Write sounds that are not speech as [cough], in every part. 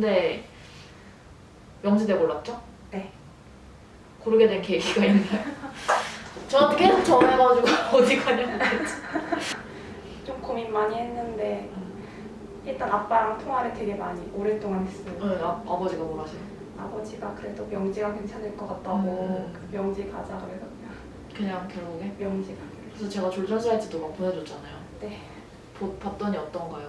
근데 명지대 골랐죠? 네. 고르게 된 계기가 있나요? 저한테 계속 전화해가지고 [laughs] 어디 가냐고 좀 고민 많이 했는데 일단 아빠랑 통화를 되게 많이 오랫동안 했어요. 네, 아, 아버지가 뭘 하세요? 아버지가 그래도 명지가 괜찮을 것 같다고 음. 그 명지 가자 그래서 그냥 그냥 결국에? 명지 가기로 했어요. 그래서 제가 졸전 사이트도 막 보내줬잖아요 네. 보, 봤더니 어떤가요?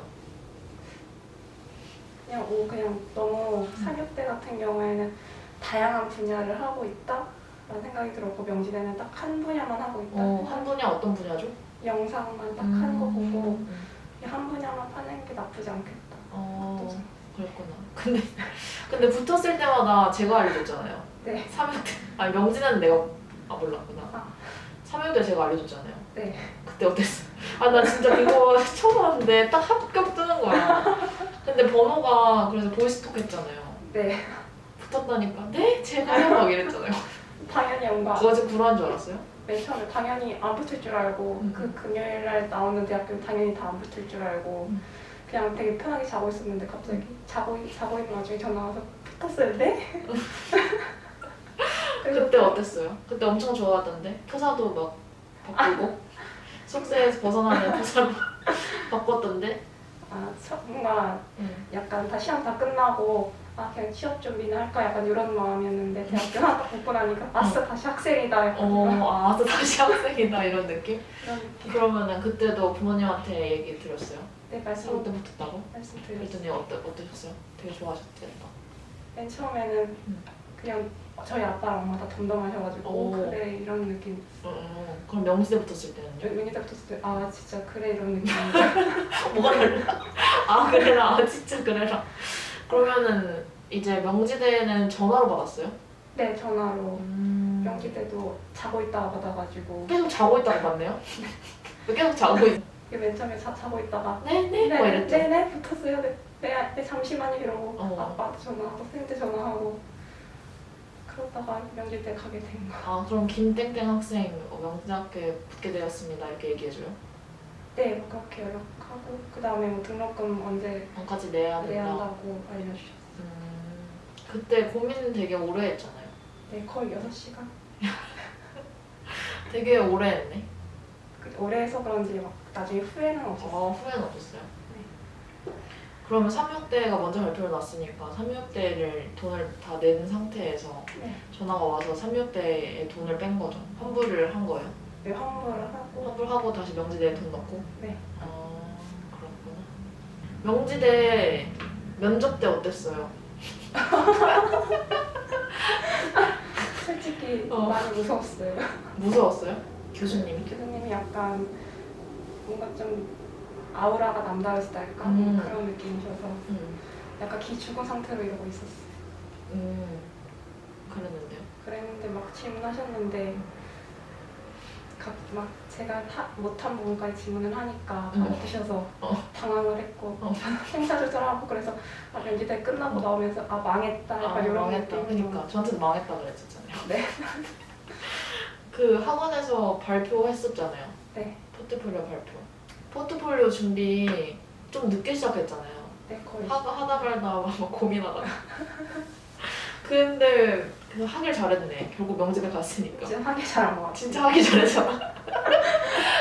그냥 오 그냥 너무 삼육대 같은 경우에는 다양한 분야를 하고 있다 라는 생각이 들었고 명지대는 딱 한 분야만 하고 있다. 어, 한 분야 어떤 분야죠? 영상만 딱 한 거 보고 음. 한 분야만 파는 게 나쁘지 않겠다. 어, 또 그랬구나. 근데 근데 붙었을 때마다 제가 알려줬잖아요. 네. 삼육대 아니 명진은 내가 아 몰랐구나. 아. 삼육대 제가 알려줬잖아요. 네. 그때 어땠어? 아 나 진짜 그거 처음 왔는데 딱 합격 뜨는 거야. 근데 번호가 그래서 보이스톡 했잖아요. 네. 붙었다니까 네 제가요 막 이랬잖아요. [laughs] 당연히 뭔가 그거 지금 불안한 줄 알았어요? 맨 처음에 당연히 안 붙을 줄 알고 음. 그 금요일 날 나오는 대학교는 당연히 다 안 붙을 줄 알고 음. 그냥 되게 편하게 자고 있었는데 갑자기 자고 있- 자고 있는 와중에 전화 와서 붙었어요, 네? 그래서 [laughs] 그때 어땠어요? 그때 엄청 좋아하던데 표사도 막 바꾸고 숙소에서 벗어나는 [laughs] 표사로 바꿨던데. 아 응. 약간 다 시험 다 끝나고 아 그냥 취업 준비나 할까 약간 이런 마음이었는데 대학교 하나 딱 붙고 나니까 아싸 다시 학생이다 약간 어, 이런 아, 또 다시 학생이다 이런 느낌? 이런 느낌. 그러면은 그때도 부모님한테 얘기 드렸어요? 네 서울 말씀 때 붙었다고? 말씀드렸어요. 그랬더니 어떠, 어떠셨어요? 되게 좋아하셨겠다. 맨 처음에는 음. 그냥 저희 아빠랑 엄마 다 덤덤하셔가지고 오. 그래 이런 느낌. 어, 그럼 명시대 붙었을 때는요? 때 붙었을 때 아 진짜 그래 이런 느낌. [laughs] 뭐가 달라? 아 그래라, 아 진짜 그래라. 그러면은 이제 명지대는 전화로 받았어요? 네 전화로 음. 명지 때도 자고 있다가 받아가지고 계속 자고 있다고 받네요? 왜 계속 자고 있? 이게 맨 처음에 자, 자고 있다가 네네 뭐 이랬죠? 네네 붙었어요 네, 네, 네 잠시만요 이러고 어. 아빠한테 전화하고 선생님한테 전화하고 그러다가 명지 때 가게 된 거. 아 그럼 김땡땡 학생 어, 명지대학교에 붙게 되었습니다 이렇게 얘기해줘요? 네, 뭐 그렇게 연락하고 그 다음에 뭐 등록금 언제 원까지 내야 내야 된다. 한다고 알려주셨어요. 음, 그때 고민 되게 오래 했잖아요. 네, 거의 6 시간. 되게 오래 했네. 그 오래 해서 그런지 막 나중에 후회는 없었어요. 어, 후회는 없었어요. 그러면 36대가 먼저 발표를 났으니까 36대를 돈을 다 낸 상태에서 네, 전화가 와서 36대에 돈을 뺀 거죠. 환불을 한 거예요. 네 환불을 하고 환불하고 다시 명지대에 돈 넣고. 네. 아, 그렇구나. 명지대 면접 때 어땠어요? [laughs] 솔직히 어. 많이 무서웠어요. 무서웠어요? 교수님이? 교수님이 약간 뭔가 좀 아우라가 남다르시달까 음. 그런 느낌이셔서 음, 약간 기 죽은 상태로 이러고 있었어요. 음, 그랬는데요. 그랬는데 막 질문하셨는데 각 막 제가 하, 못한 부분까지 질문을 하니까 음. 받으셔서 어. 당황을 했고 어. [laughs] 행사 조절하고 그래서 아 면지대 끝나고 나오면서 아 망했다 아, 약간 이런 망했다. 그러니까 저한테도 망했다 그랬었잖아요. 네. [laughs] 그 학원에서 발표했었잖아요. 네, 포트폴리오 발표. 포트폴리오 준비 좀 늦게 시작했잖아요. 네 거의 하, 하다 말다 막 고민하다가. [laughs] 근데 그 하길 잘했네. 결국 명지대 갔으니까. 지금 하기 잘한 것 같아요. 진짜 하기 잘했잖아.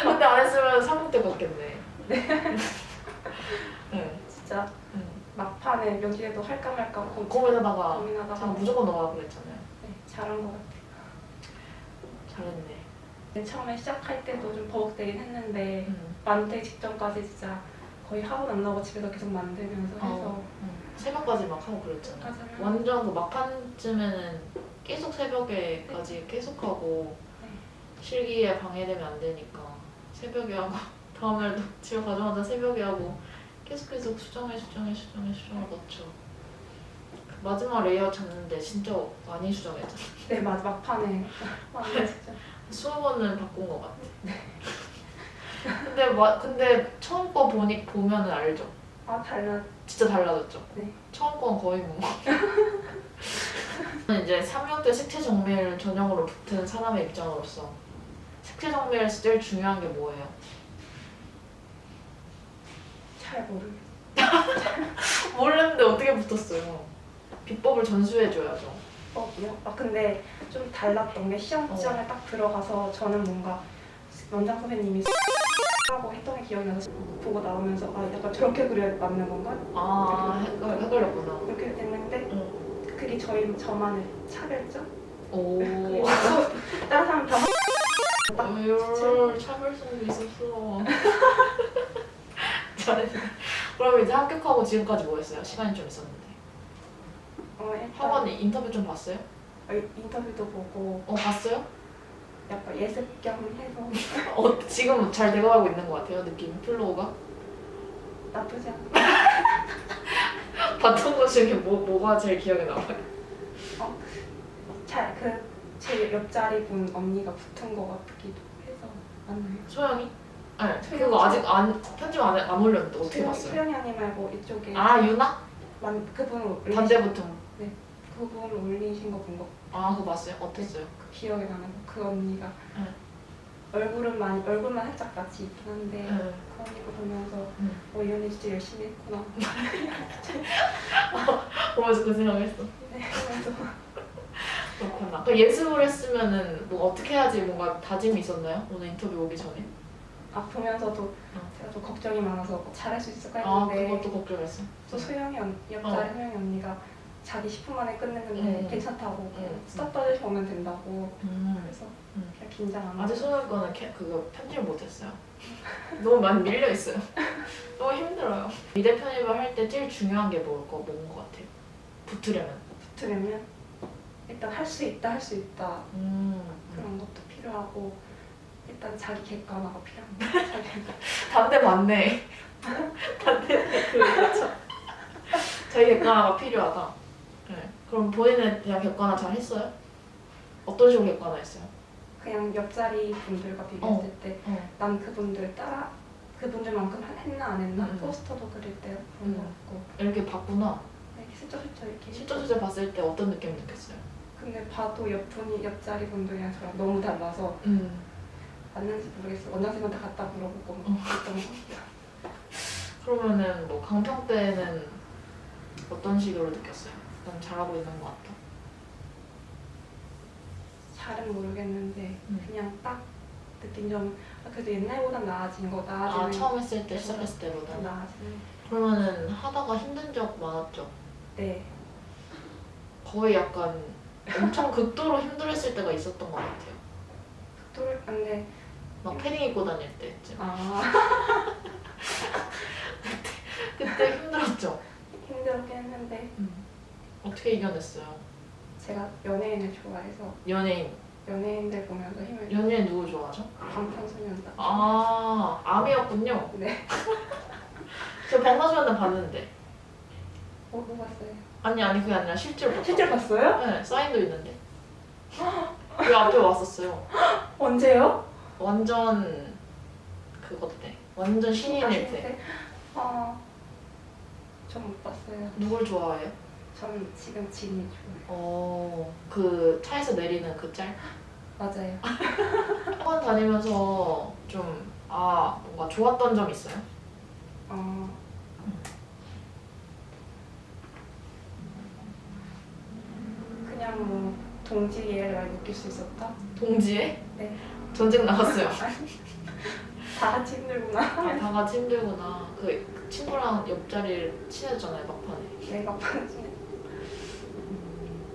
근데 [laughs] 안 했으면 3국 때 갔겠네. 네. [laughs] 진짜 응. 막판에 면지대도 할까 말까 고- 고민하다가 고민하다가 무조건 나가라고 그랬잖아요. 네, 잘한 것 같아요. 잘했네. 맨 처음에 시작할 때도 좀 버벅대긴 했는데 응. 만들기 직전까지 진짜 거의 학원 안 나오고 집에서 계속 만들면서 해서 어, 응. 새벽까지 막 하고 그랬잖아. 맞아요. 완전 그 막판쯤에는 계속 새벽에까지 계속 하고 네. 실기에 방해되면 안 되니까 새벽에 하고 [laughs] 다음날도 집에 가자마자 새벽에 하고 계속 계속 수정해 수정해 수정해 수정을 거쳐. 그 마지막 레이아웃 찾는데 진짜 많이 수정했잖아. 네, 맞 막판에 [laughs] [laughs] 진짜. 번은 바꾼 것 같아. 근데 마, 근데 처음 거 보니 보면은 알죠. 아 달라. 진짜 달라졌죠. 네. 처음 건 거의 뭐. 저는 이제 3학년 때 색채 정밀 전형으로 붙은 사람의 입장으로서 색채 정리에서 제일 중요한 게 뭐예요? 잘 모르겠어요. [laughs] 모르는데 어떻게 붙었어요? 비법을 전수해줘야죠. 법이요? 아 근데 좀 달랐던 게 시험장에 딱 들어가서 저는 뭔가 원장 선생님이 하고 했던 게 기억이 나서 보고 나오면서 아 약간 저렇게 그려야 맞는 건가? 아, 헷갈- 헷갈렸구나. 이렇게 됐는데 응. 그게 저희 저만의 차별점? 오. [laughs] 다른 사람 다열 차별성도 있었어. [laughs] 잘했네. 그럼 이제 합격하고 지금까지 뭐 했어요? 시간이 좀 있었는데. 어, 일단 학원 인터뷰 좀 봤어요? 어, 인터뷰도 보고 어, 봤어요? 약간 예습 겸 해서 [laughs] 어, 지금 잘 돼가고 있는 것 같아요, 느낌이. 플로우가. 나쁘지 않아. 봤던 것 중에 뭐, 뭐가 제일 기억에 남아요? 잘 그 제 옆자리 분 언니가 붙은 것 같기도 해서 맞나요? 소영이? 네, 그거 아직 안, 편집 안, 해- 안 올렸는데 어떻게 봤어요? 소영이 언니 말고 이쪽에 아, 유나? 만, 그분 반대부터. 그분 올리신 거 본 거 아, 그거 봤어요? 어땠어요? 기억에 나는 거. 그 언니가 응. 얼굴은 많이 얼굴만 살짝 같이 있긴 한데 네. 그 언니가 보면서 응. 어, 이 언니 진짜 열심히 했구나. [laughs] 보면서 그 생각을 했어. 네, 그래서 그렇구나. 그 예습을 했으면은 뭐 어떻게 해야지 뭔가 다짐이 있었나요? 오늘 인터뷰 오기 전에? 아 보면서도 응. 제가 좀 걱정이 많아서 잘할 수 있을까 아, 했는데 그것도 걱정했어. 또 소영이 언 옆자리 소영이 언니가 자기 10분 만에 끝냈는데 응. 괜찮다고 응. 스탑 떠주시 오면 된다고 음. 그래서 응. 그냥 긴장 안 아직 하고 소영 거는 캐, 그거 편집을 못했어요. [laughs] 너무 많이 밀려 있어요. [laughs] 너무 힘들어요. 미대 편입을 할 때 제일 중요한 게 뭘 거, 뭔것 같아요? 붙으려면. 붙으려면 일단 할 수 있다 할 수 있다 음. 그런 것도 필요하고 일단 자기 객관화가 필요합니다. [laughs] 자기 반대 맞네. 반대 그렇죠. 자기 객관화가 필요하다. 네. 그럼 본인에 대한 객관화 잘 했어요? 어떤 식으로 객관화했어요? 그냥 옆자리 분들과 비교했을 어. 때 어. 난 그분들 따라 그분들만큼 했나 안 했나 음. 포스터도 그릴 때 그런 거 음. 같고 이렇게 봤구나. 이렇게 슬쩍슬쩍 이렇게 실전 주제 봤을 때 어떤 느낌 느꼈어요? 근데 봐도 옆분이 옆자리 분들이랑 저랑 너무 달라서 음. 맞는지 모르겠어 원장님한테 갖다 물어보고 어. 막 그랬던 것 같아요. 그러면은 뭐 강평 때는 어떤 식으로 느꼈어요? 난 잘하고 있는 것 같아. 잘은 모르겠는데 음. 그냥 딱 느낀 점은 아, 그래도 옛날보단 나아진 거아 나아지는 처음 했을 때 시작했을 때보다. 나아지는 그러면은 하다가 힘든 적 많았죠? 네 거의 약간 엄청 극도로 힘들었을 때가 있었던 것 같아요. 또 근데 막 패딩 입고 다닐 때쯤. 아 [laughs] 그때 힘들었죠? 힘들었긴 했는데 어떻게 이겨냈어요? 제가 연예인을 좋아해서 연예인. 연예인들 보면서 힘을 연예인 누구 좋아하죠? 방탄소년단 아, 아미였군요. 네저 방탄소년단 봤는데. 어, 뭐 봤어요? 아니, 아니, 그게 아니라 실제로 봤다. 실제로 봤어요? 네, 사인도 있는데. 그 앞에 왔었어요. [laughs] 언제요? 완전 그것 때. 완전 신인일 때. 아, 전못 봤어요. 누굴 좋아해요? 전 지금 진이 좋아해요. 어, 그 차에서 내리는 그 짤? 맞아요. [laughs] 학원 다니면서 좀, 아, 뭔가 좋았던 점 있어요? 어, 그냥 뭐 동지애를 많이 느낄 수 있었다. 동지에? 네. 전직 나갔어요. [laughs] 다 같이 힘들구나. 아, 다 같이 힘들구나. 그 친구랑 옆자리를 친해졌잖아요, 막판에. 내가 반지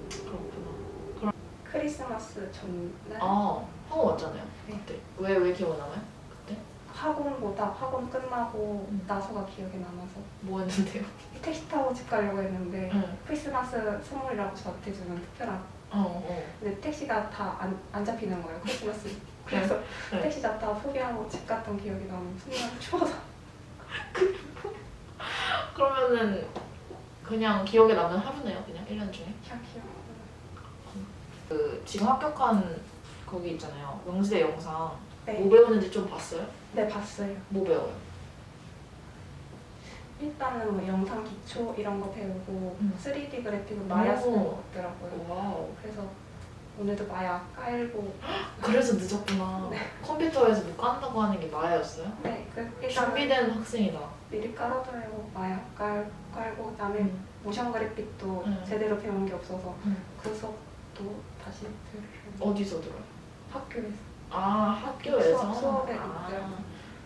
그렇구나. 크리스마스 전날 아, 학원 왔잖아요. 네. 그때. 왜, 왜 기억에 남아요? 그때? 학원보다 학원 끝나고 음. 나서가 기억에 남아서 뭐 했는데요? [laughs] 택시 타고 집 가려고 했는데 응. 크리스마스 선물이라고 저한테 주는 특별한 어, 어. 근데 택시가 다 안 안 잡히는 거예요 크리스마스 그래서 네. 택시 잡다가 포기하고 집 갔던 기억이 너무 순간 추워서 [laughs] 그러면은 그냥 기억에 남는 하루네요, 그냥 1년 중에. 그냥 기억 그 지금 합격한 거기 있잖아요. 명시대 영상. 네, 뭐 배우는지 좀 봤어요? 네 봤어요 뭐 배워요? 일단은 뭐 영상 기초 이런 거 배우고 음. 3D 그래픽은 마야 쓰는 오. 거 같더라고요 와우. 그래서 오늘도 마약 깔고 그래서 늦었구나. [laughs] 컴퓨터에서 뭐 깐다고 하는 게 마야였어요? 네, 그 일단 준비된 학생이다. 미리 깔아둬요. 마약 깔, 깔고 그다음에 음. 모션 그래픽도 음. 제대로 배운 게 없어서 음. 그 수업도 다시 들으려고 어디서 들어요? 학교에서 아 학교에서? 수업- 수업에 아.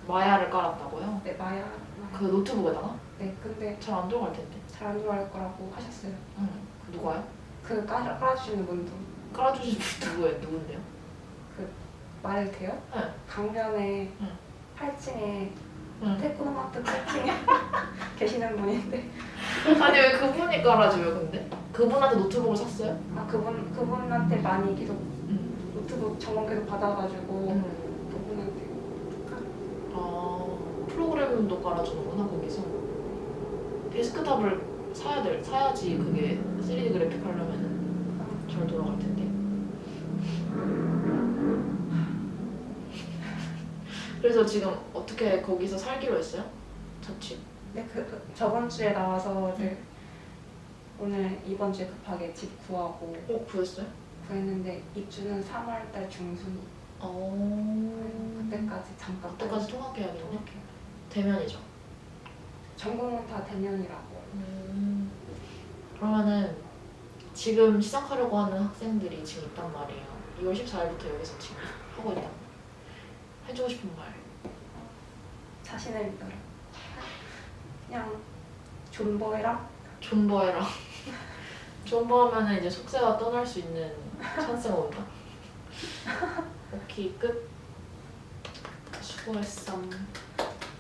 마야를 깔았다고요? 네 마약 그 노트북에다가? 네 근데 잘 안 들어갈 텐데. 잘안 들어갈 거라고 하셨어요. 응. 그 누가요? 그 깔아, 깔아주시는 분도 깔아주신 분 누구예요? 누군데요? 말해도 돼요? 네. 강변에 응. 8층에 응. 테크노마트 8층에 [laughs] 계시는 분인데 아니 왜 그분이 깔아줘요 근데? 그분한테 노트북을 샀어요? 아 그분 그분한테 많이 계속 응. 노트북 점검 계속 받아가지고 음. 그분한테 아 프로그램도 깔아주는구나 거기서. 데스크탑을 사야 될 사야지 그게 3D 그래픽 하려면은 잘 돌아갈 텐데. 그래서 지금 어떻게 거기서 살기로 했어요? 자취? 네, 그, 그 저번 주에 나와서 이제 오늘 이번 주에 급하게 집 구하고 어 구했어요? 구했는데 입주는 3월 달 중순 어. 그때까지 잠깐 그때까지 통학해야겠네. 통학해요. 대면이죠. 전공은 다 대면이라고 음. 그러면은 지금 시작하려고 하는 학생들이 지금 있단 말이에요. 2월 14일부터 여기서 지금 하고 있단 말이에요. 해주고 싶은 말. 자신을 믿어라 그냥 존버해라 존버해라. [laughs] 존버하면은 이제 속세가 떠날 수 있는 찬스가 온다. [laughs] 오케이 끝. 수고했어.